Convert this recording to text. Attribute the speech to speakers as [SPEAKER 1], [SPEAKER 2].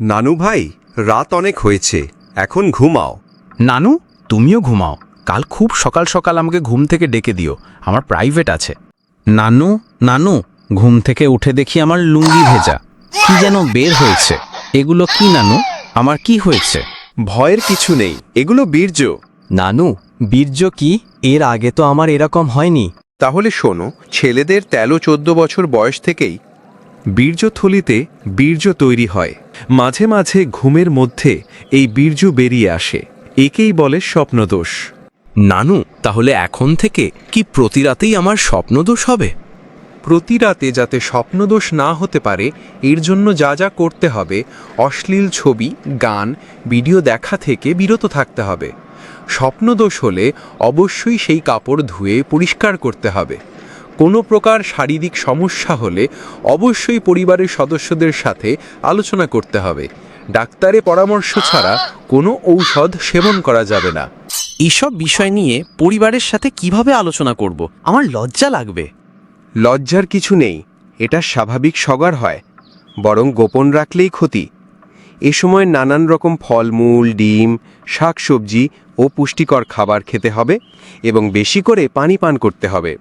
[SPEAKER 1] নানু ভাই রাত অনেক হয়েছে এখন ঘুমাও।
[SPEAKER 2] নানু তুমিও ঘুমাও। কাল খুব সকাল সকাল আমাকে ঘুম থেকে ডেকে দিও আমার প্রাইভেট আছে। নানু নানু ঘুম থেকে উঠে দেখি আমার লুঙ্গি ভেজা। কি যেন বের হয়েছে। এগুলো কি নানু? আমার কি হয়েছে?
[SPEAKER 1] ভয়ের কিছু নেই এগুলো বীর্য।
[SPEAKER 3] নানু বীর্য কি? এর আগে তো আমার এরকম হয়নি।
[SPEAKER 1] তাহলে শোনো ছেলেদের তেরো চোদ্দ বছর বয়স থেকেই বীর্যথলিতে বীর্য তৈরি হয়। মাঝে মাঝে ঘুমের মধ্যে এই বীর্য বেরিয়ে আসে। একেই বলে স্বপ্নদোষ।
[SPEAKER 2] নানু তাহলে এখন থেকে কি প্রতি রাতেই আমার স্বপ্নদোষ হবে?
[SPEAKER 4] প্রতি রাতে যাতে স্বপ্নদোষ না হতে পারে এর জন্য যা যা করতে হবে অশ্লীল ছবি গান ভিডিও দেখা থেকে বিরত থাকতে হবে। স্বপ্নদোষ হলে অবশ্যই সেই কাপড় ধুয়ে পরিষ্কার করতে হবে। কোনো প্রকার শারীরিক সমস্যা হলে অবশ্যই পরিবারের সদস্যদের সাথে আলোচনা করতে হবে। ডাক্তারের পরামর্শ ছাড়া কোনো ঔষধ সেবন করা যাবে না।
[SPEAKER 5] এইসব বিষয় নিয়ে পরিবারের সাথে কীভাবে আলোচনা করব? আমার লজ্জা লাগবে।
[SPEAKER 1] লজ্জার কিছু নেই। এটা স্বাভাবিক সগার হয়। বরং গোপন রাখলেই ক্ষতি। এ সময় নানান রকম ফলমূল ডিম শাকসবজি ও পুষ্টিকর খাবার খেতে হবে এবং বেশি করে পানি পান করতে হবে।